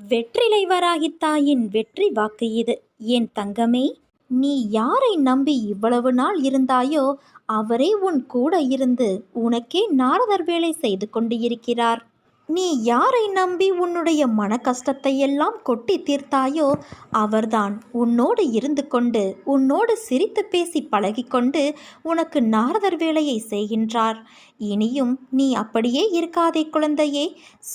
வெற்றிலை வராகித் தாயின் வெற்றி வாக்கு இது. என் தங்கமே நீ யாரை நம்பி இவ்வளவு நாள் இருந்தாயோ அவரே உன் கூட இருந்து உனக்கே நாரதர் வேலை செய்து கொண்டு இருக்கிறார் நீ யாரை நம்பி உன்னுடைய மன கஷ்டத்தை எல்லாம் கொட்டி தீர்த்தாயோ அவர்தான் உன்னோடு இருந்து கொண்டு உன்னோடு சிரித்து பேசி பழகிக்கொண்டு உனக்கு நாரதர் வேலையை செய்கின்றார். இனியும் நீ அப்படியே இருக்காதே குழந்தையே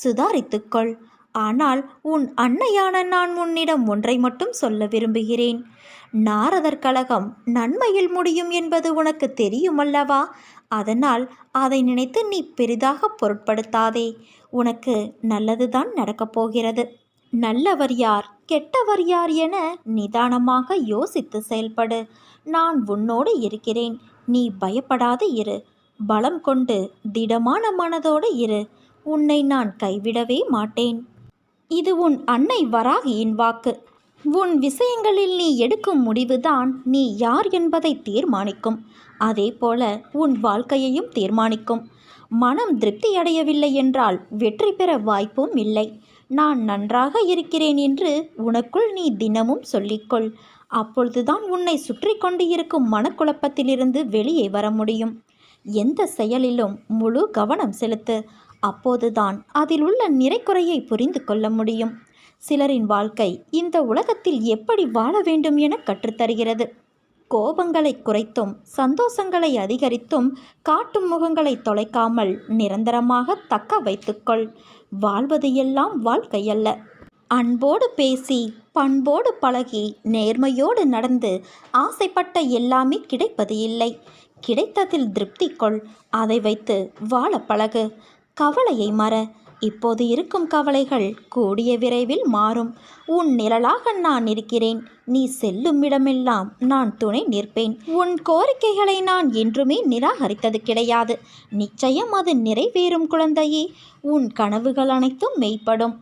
சுதாரித்துக்கொள் ஆனால் உன் அன்னையான நான் உன்னிடம் ஒன்றை மட்டும் சொல்ல விரும்புகிறேன். நாரதர் கழகம் நன்மையில் முடியும் என்பது உனக்கு தெரியுமல்லவா? அதனால் அதை நினைத்து நீ பெரிதாக பொருட்படுத்தாதே. உனக்கு நல்லதுதான் நடக்கப் போகிறது. நல்லவர் யார் கெட்டவர் யார் என நிதானமாக யோசித்து செயல்படு. நான் உன்னோடு இருக்கிறேன். நீ பயப்படாது இரு. பலம் கொண்டு திடமான மனதோடு இரு. உன்னை நான் கைவிடவே மாட்டேன். இது உன் அன்னை வராகியின் வாக்கு. உன் விஷயங்களில் நீ எடுக்கும் முடிவுதான் நீ யார் என்பதை தீர்மானிக்கும். அதே போல உன் வாழ்க்கையையும் தீர்மானிக்கும். மனம் திருப்தி அடையவில்லை என்றால் வெற்றி பெற வாய்ப்பும் இல்லை. நான் நன்றாக இருக்கிறேன் என்று உனக்குள் நீ தினமும் சொல்லிக்கொள். அப்பொழுதுதான் உன்னை சுற்றி கொண்டு இருக்கும் மனக்குழப்பத்திலிருந்து வெளியே வர முடியும். எந்த செயலிலும் முழு கவனம் செலுத்து. அப்போதுதான் அதில் உள்ள நிறைக்குறையை புரிந்து கொள்ள முடியும். சிலரின் வாழ்க்கை இந்த உலகத்தில் எப்படி வாழ வேண்டும் என கற்றுத்தருகிறது. கோபங்களை குறைத்தும் சந்தோஷங்களை அதிகரித்தும் காட்டும் முகங்களை தொலைக்காமல் நிரந்தரமாக தக்க வைத்துக்கொள். வாழ்வது எல்லாம் வாழ்க்கையல்ல. அன்போடு பேசி பண்போடு பழகி நேர்மையோடு நடந்து ஆசைப்பட்ட எல்லாமே கிடைப்பது இல்லை. கிடைத்ததில் திருப்தி கொள். அதை வைத்து வாழ பழகு. கவலையை மற. இப்போது இருக்கும் கவலைகள் கூடிய விரைவில் மாறும். உன் நிழலாக நான் இருக்கிறேன். நீ செல்லும் இடமெல்லாம் நான் துணை நிற்பேன். உன் கோரிக்கைகளை நான் என்றுமே நிராகரித்தது கிடையாது. நிச்சயம் அது நிறைவேறும் குழந்தையே. உன் கனவுகள் அனைத்தும் மெய்ப்படும்.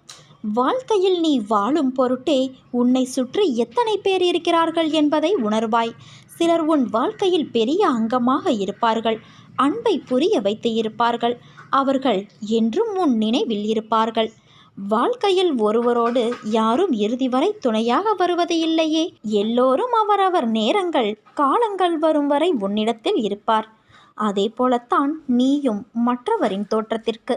வாழ்க்கையில் நீ வாழும் பொருட்டே உன்னை சுற்றி எத்தனை பேர் இருக்கிறார்கள் என்பதை உணர்வாய். சிலர் உன் வாழ்க்கையில் பெரிய அங்கமாக இருப்பார்கள். அன்பை புரிய வைத்து இருப்பார்கள். அவர்கள் என்றும் உன் நினைவில் இருப்பார்கள். வாழ்க்கையில் ஒருவரோடு யாரும் இறுதி வரை துணையாக வருவது இல்லையே. எல்லோரும் அவரவர் நேரங்கள் காலங்கள் வரும் வரை உன்னிடத்தில் இருப்பார். அதே போலத்தான் நீயும் மற்றவரின் தோற்றத்திற்கு.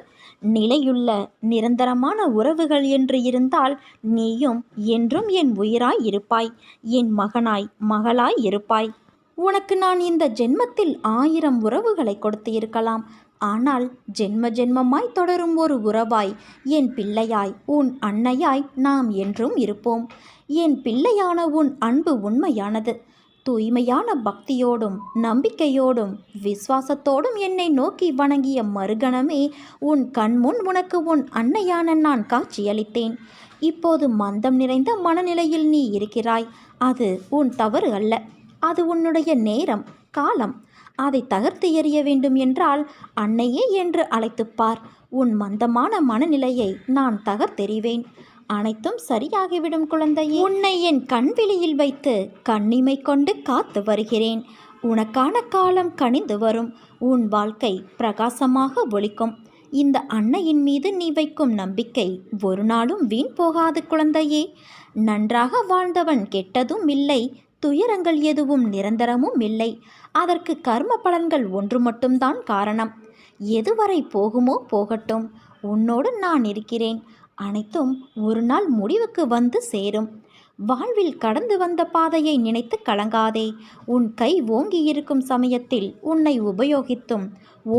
நிலையுள்ள நிரந்தரமான உறவுகள் என்று இருந்தால் நீயும் என்றும் என் உயிராய் இருப்பாய். என் மகனாய் மகளாய் இருப்பாய். உனக்கு நான் இந்த ஜென்மத்தில் ஆயிரம் உறவுகளை கொடுத்து இருக்கலாம் ஆனால் ஜென்ம ஜென்மமாய் தொடரும் ஒரு உறவாய் என் பிள்ளையாய் உன் அன்னையாய் நாம் என்றும் இருப்போம். என் பிள்ளையான உன் அன்பு உண்மையானது. தூய்மையான பக்தியோடும் நம்பிக்கையோடும் விசுவாசத்தோடும் என்னை நோக்கி வணங்கிய மறுகணமே உன் கண்முன் உனக்கு உன் அன்னையான நான் காட்சியளித்தேன். இப்போது மந்தம் நிறைந்த மனநிலையில் நீ இருக்கிறாய். அது உன் தவறு அல்ல. அது உன்னுடைய நேரம் காலம். அதை தகர்த்து எறிய வேண்டும் என்றால் அன்னையே என்று அழைத்துப்பார் உன் மந்தமான மனநிலையை நான் தகர்த்தெறிவேன். அனைத்தும் சரியாகிவிடும் குழந்தையே. உன்னை என் கண்வெளியில் வைத்து கண்ணிமை கொண்டு காத்து வருகிறேன். உனக்கான காலம் கனிந்து வரும். உன் வாழ்க்கை பிரகாசமாக ஒழிக்கும் இந்த அன்னையின் மீது நீ வைக்கும் நம்பிக்கை ஒரு நாளும் வீண் போகாது குழந்தையே. நன்றாக வாழ்ந்தவன் கெட்டதும் இல்லை. துயரங்கள் எதுவும் நிரந்தரமும் இல்லை. அதற்கு கர்ம பலன்கள் ஒன்று மட்டும்தான் காரணம். எதுவரை போகுமோ போகட்டும். உன்னோடு நான் இருக்கிறேன். அனைத்தும் ஒரு நாள் முடிவுக்கு வந்து சேரும். வாழ்வில் கடந்து வந்த பாதையை நினைத்து கலங்காதே. உன் கை ஓங்கி இருக்கும் சமயத்தில் உன்னை உபயோகித்தும்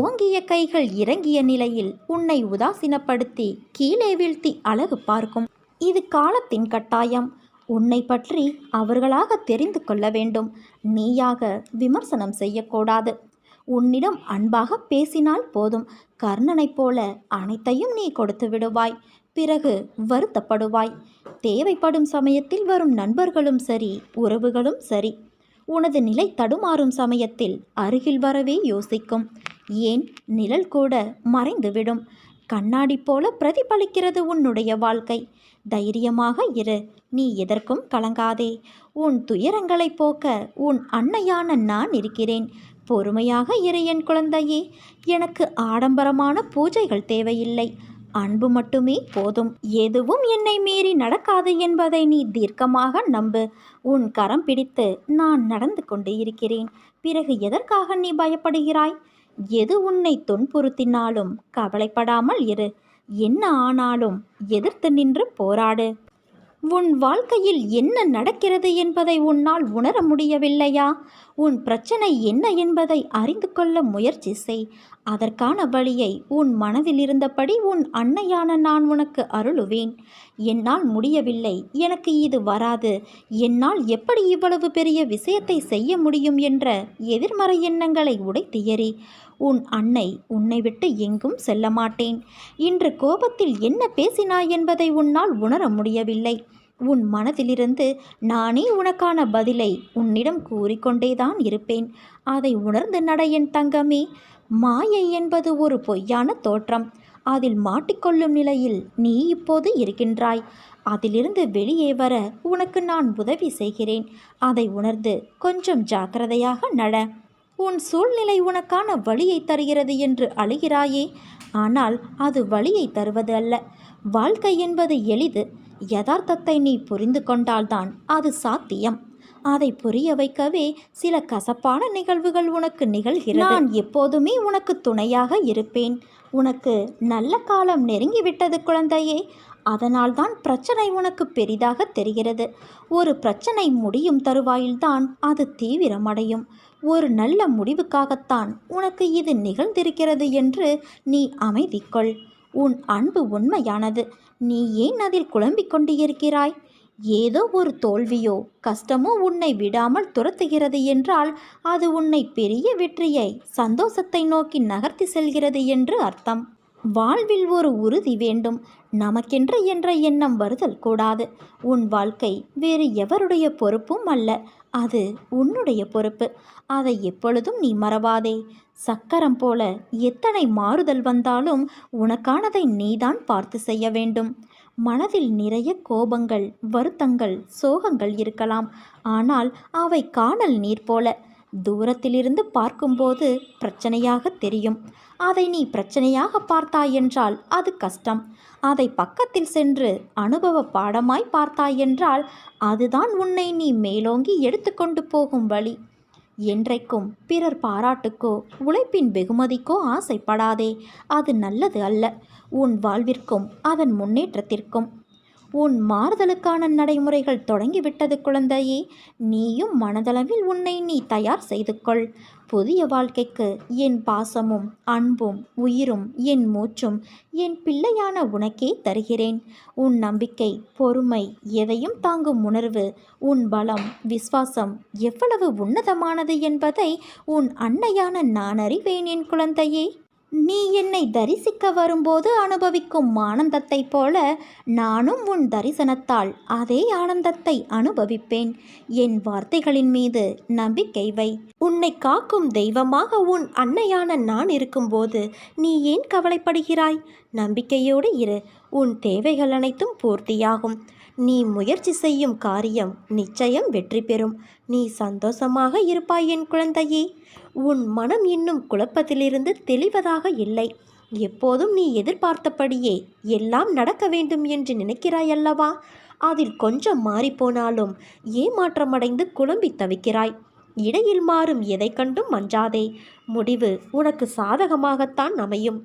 ஓங்கிய கைகள் இறங்கிய நிலையில் உன்னை உதாசீனப்படுத்தி கீழே வீழ்த்தி அழகு பார்க்கும். இது காலத்தின் கட்டாயம். உன்னை பற்றி அவர்களாக தெரிந்து கொள்ள வேண்டும். நீயாக விமர்சனம் செய்யக்கூடாது. உன்னிடம் அன்பாக பேசினால் போதும். கர்ணனைப் போல அனைத்தையும் நீ கொடுத்து விடுவாய். பிறகு வருத்தப்படுவாய். தேவைப்படும் சமயத்தில் வரும் நண்பர்களும் சரி உறவுகளும் சரி. உனது நிலை தடுமாறும் சமயத்தில் அருகில் வரவே யோசிக்கும். ஏன்? நிழல் கூட மறைந்துவிடும். கண்ணாடி போல பிரதிபலிக்கிறது உன்னுடைய வாழ்க்கை. தைரியமாக இரு நீ எதற்கும் கலங்காதே. உன் துயரங்களை போக்க உன் அன்னையான நான் இருக்கிறேன். பொறுமையாக இரு என் குழந்தையே. எனக்கு ஆடம்பரமான பூஜைகள் தேவையில்லை. அன்பு மட்டுமே போதும். எதுவும் என்னை மீறி நடக்காது என்பதை நீ தீர்க்கமாக நம்பு. உன் கரம் பிடித்து நான் நடந்து கொண்டு இருக்கிறேன். பிறகு எதற்காக நீ பயப்படுகிறாய்? எது உன்னை துன்புறுத்தினாலும் கவலைப்படாமல் இரு. என்ன ஆனாலும் எதிர்த்து நின்று போராடு. உன் வாழ்க்கையில் என்ன நடக்கிறது என்பதை உன்னால் உணர முடியவில்லையா? உன் பிரச்சனை என்ன என்பதை அறிந்து கொள்ள முயற்சி செய். அதற்கான வழியை உன் மனதில் இருந்தபடி உன் அன்னையான நான் உனக்கு அருளுவேன். என்னால் முடியவில்லை. எனக்கு இது வராது. என்னால் எப்படி இவ்வளவு பெரிய விஷயத்தை செய்ய முடியும் என்ற எதிர்மறை எண்ணங்களை உடைத்து எறி. உன் அன்னை உன்னை விட்டு எங்கும் செல்ல மாட்டேன் இன்று கோபத்தில் என்ன பேசினாய் என்பதை உன்னால் உணர முடியவில்லை. உன் மனதிலிருந்து நானே உனக்கான பதிலை உன்னிடம் கூறிக்கொண்டேதான் இருப்பேன். அதை உணர்ந்து நட என் தங்கமே. மாயை என்பது ஒரு பொய்யான தோற்றம். அதில் மாட்டிக்கொள்ளும் நிலையில் நீ இப்போது இருக்கின்றாய். அதிலிருந்து வெளியே வர உனக்கு நான் உதவி செய்கிறேன். அதை உணர்ந்து கொஞ்சம் ஜாக்கிரதையாக நட. உன் சூழ்நிலை உனக்கான வழியை தருகிறது என்று அழுகிறாயே. ஆனால் அது வழியை தருவது அல்ல. வாழ்க்கை என்பது எளிது. யதார்த்தத்தை நீ புரிந்து கொண்டால்தான் அது சாத்தியம். அதை புரிய வைக்கவே சில கசப்பான நிகழ்வுகள் உனக்கு நிகழ்கிறது. நான் எப்போதுமே உனக்கு துணையாக இருப்பேன். உனக்கு நல்ல காலம் நெருங்கிவிட்டது குழந்தையே. அதனால்தான் பிரச்சனை உனக்கு பெரிதாக தெரிகிறது. ஒரு பிரச்சனை முடியும் தருவாயில்தான் அது தீவிரமடையும். ஒரு நல்ல முடிவுக்காகத்தான் உனக்கு இது நிகழ்ந்திருக்கிறது என்று நீ அமைதி கொள் உன் அன்பு உண்மையானது. நீ ஏன் அதில் குழம்பிக் கொண்டிருக்கிறாய்? ஏதோ ஒரு தோல்வியோ கஷ்டமோ உன்னை விடாமல் துரத்துகிறது என்றால் அது உன்னை பெரிய வெற்றியை சந்தோஷத்தை நோக்கி நகர்த்தி செல்கிறது என்று அர்த்தம். வாழ்வில் ஒரு உறுதி வேண்டும். நமக்கென்று என்ற எண்ணம் வருதல் கூடாது. உன் வாழ்க்கை வேறு எவருடைய பொறுப்பும் அல்ல. அது உன்னுடைய பொறுப்பு. அதை எப்பொழுதும் நீ மறவாதே. சக்கரம் போல எத்தனை மாறுதல் வந்தாலும் உனக்கானதை நீதான் பார்த்து செய்ய வேண்டும். மனதில் நிறைய கோபங்கள் வருத்தங்கள் சோகங்கள் இருக்கலாம். ஆனால் அவை காணல் நீர் போல. தூரத்திலிருந்து பார்க்கும்போது பிரச்சனையாக தெரியும். அதை நீ பிரச்சனையாக பார்த்தாய் என்றால் அது கஷ்டம். அதை பக்கத்தில் சென்று அனுபவ பாடமாய் பார்த்தாய் என்றால் அதுதான் உன்னை நீ மேலோங்கி எடுத்துக்கொண்டு போகும் வழி. என்றைக்கும் பிறர் பாராட்டுக்கோ உழைப்பின் வெகுமதிக்கோ ஆசைப்படாதே. அது நல்லது அல்ல. உன் வாழ்விற்கும் அதன் முன்னேற்றத்திற்கும். உன் மாறுதலுக்கான நடைமுறைகள் தொடங்கிவிட்டது குழந்தையே. நீயும் மனதளவில் உன்னை நீ தயார் செய்து கொள் புதிய வாழ்க்கைக்கு என் பாசமும் அன்பும் உயிரும் என் மூச்சும் என் பிள்ளையான உனக்கே தருகிறேன். உன் நம்பிக்கை பொறுமை எதையும் தாங்கும் உணர்வு உன் பலம் விஸ்வாசம் எவ்வளவு உன்னதமானது என்பதை உன் அன்னையான நான் அறிவேன் என் குழந்தையே. நீ என்னை தரிசிக்க வரும்போது அனுபவிக்கும் ஆனந்தத்தைப் போல நானும் உன் தரிசனத்தால் அதே ஆனந்தத்தை அனுபவிப்பேன். என் வார்த்தைகளின் மீது நம்பிக்கை வை. உன்னை காக்கும் தெய்வமாக உன் அன்னையான நான் இருக்கும்போது நீ ஏன் கவலைப்படுகிறாய்? நம்பிக்கையோடு இரு. உன் தேவைகள் அனைத்தும் பூர்த்தியாகும். நீ முயற்சி செய்யும் காரியம் நிச்சயம் வெற்றி பெறும். நீ சந்தோஷமாக இருப்பாய் என் குழந்தையே. உன் மனம் இன்னும் குழப்பத்திலிருந்து தெளிவதாக இல்லை. எப்போதும் நீ எதிர்பார்த்தபடியே எல்லாம் நடக்க வேண்டும் என்று நினைக்கிறாய் அல்லவா? அதில் கொஞ்சம் மாறிப்போனாலும் ஏமாற்றமடைந்து குழம்பி தவிக்கிறாய். இடையில் மாறும் எதை கண்டும் மஞ்சாதே முடிவு உனக்கு சாதகமாகத்தான் அமையும்.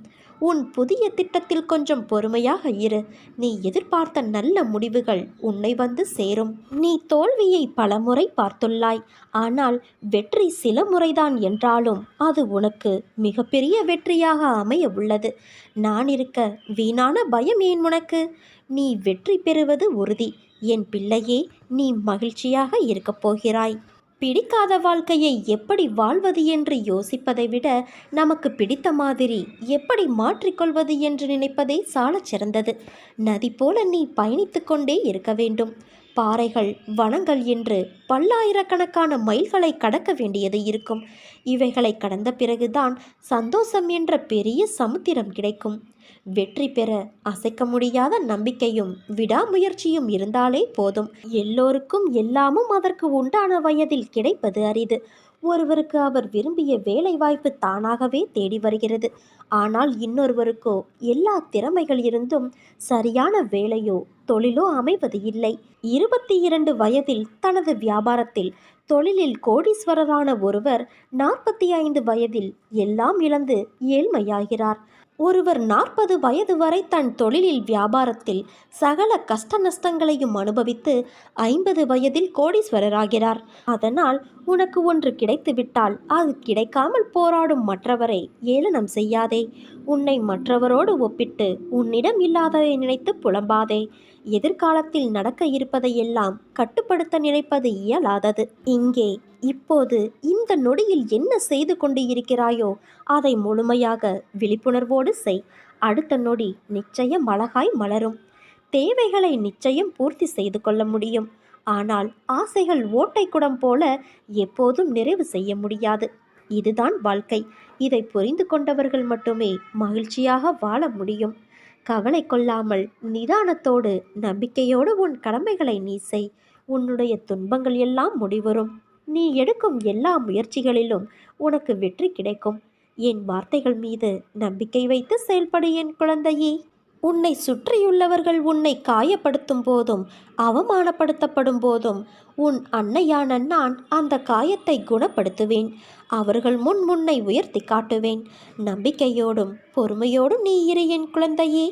உன் புதிய திட்டத்தில் கொஞ்சம் பொறுமையாக இரு. நீ எதிர்பார்த்த நல்ல முடிவுகள் உன்னை வந்து சேரும். நீ தோல்வியை பலமுறை பார்த்துள்ளாய். ஆனால் வெற்றி சில முறைதான் என்றாலும் அது உனக்கு மிகப்பெரிய வெற்றியாக அமைய உள்ளது. நான் இருக்க வீணான பயம் ஏன் உனக்கு? நீ வெற்றி பெறுவது உறுதி. என் பிள்ளையே நீ மகிழ்ச்சியாக இருக்கப் போகிறாய். பிடிக்காத வாழ்க்கையை எப்படி வாழ்வது என்று யோசிப்பதை விட நமக்கு பிடித்த மாதிரி எப்படி மாற்றிக்கொள்வது என்று நினைப்பதே சாலச் சிறந்தது நதி போல நீ பயணித்து கொண்டே இருக்க வேண்டும். பாறைகள் வனங்கள் என்று பல்லாயிரக்கணக்கான மைல்களை கடக்க வேண்டியது இருக்கும். இவைகளை கடந்த பிறகுதான் சந்தோஷம் என்ற பெரிய சமுத்திரம் கிடைக்கும். வெற்றி பெற அசைக்க முடியாத நம்பிக்கையும் விடாமுயற்சியும் இருந்தாலே போதும். எல்லோருக்கும் எல்லாமும் அதற்கு உண்டான வயதில் கிடைப்பது அரிது. ஒருவருக்கு அவர் விரும்பிய வேலை வாய்ப்பு தானாகவே தேடி வருகிறது. ஆனால் இன்னொருவருக்கோ எல்லா திறமைகள் இருந்தும் சரியான வேலையோ தொழிலோ அமைவது இல்லை. இருபத்தி இரண்டு வயதில் தனது வியாபாரத்தில் தொழிலில் கோடீஸ்வரரான ஒருவர் நாற்பத்தி ஐந்து வயதில் எல்லாம் இழந்து ஏழ்மையாகிறார். ஒருவர் நாற்பது வயது வரை தன் தொழிலில் வியாபாரத்தில் சகல கஷ்ட நஷ்டங்களையும் அனுபவித்து ஐம்பது வயதில் கோடீஸ்வரராகிறார். அதனால் உனக்கு ஒன்று கிடைத்துவிட்டால் அது கிடைக்காமல் போராடும் மற்றவரை ஏளனம் செய்யாதே. உன்னை மற்றவரோடு ஒப்பிட்டு உன்னிடம் இல்லாததை நினைத்து புலம்பாதே. எதிர்காலத்தில் நடக்க இருப்பதையெல்லாம் கட்டுப்படுத்த நினைப்பது இயலாதது. இங்கே இப்போது இந்த நொடியில் என்ன செய்து கொண்டு இருக்கிறாயோ அதை முழுமையாக விழிப்புணர்வோடு செய். அடுத்த நொடி நிச்சயம் அழகாய் மலரும். தேவைகளை நிச்சயம் பூர்த்தி செய்து கொள்ள முடியும். ஆனால் ஆசைகள் ஓட்டை குடம் போல எப்போதும் நிறைவு செய்ய முடியாது. இதுதான் வாழ்க்கை. இதை புரிந்து கொண்டவர்கள் மட்டுமே மகிழ்ச்சியாக வாழ முடியும். கவலை கொள்ளாமல் நிதானத்தோடு நம்பிக்கையோடு உன் கடமைகளை நீ செய். உன்னுடைய துன்பங்கள் எல்லாம் முடிவரும். நீ எடுக்கும் எல்லா முயற்சிகளிலும் உனக்கு வெற்றி கிடைக்கும். என் வார்த்தைகள் மீது நம்பிக்கை வைத்து செயல்படு என் குழந்தையே. உன்னை சுற்றியுள்ளவர்கள் உன்னை காயப்படுத்தும் போதும் அவமானப்படுத்தப்படும் போதும் உன் அன்னையான நான் அந்த காயத்தை குணப்படுத்துவேன். அவர்கள் முன் முன்னை உயர்த்தி காட்டுவேன். நம்பிக்கையோடும் பொறுமையோடும் நீ இரு என் குழந்தையே.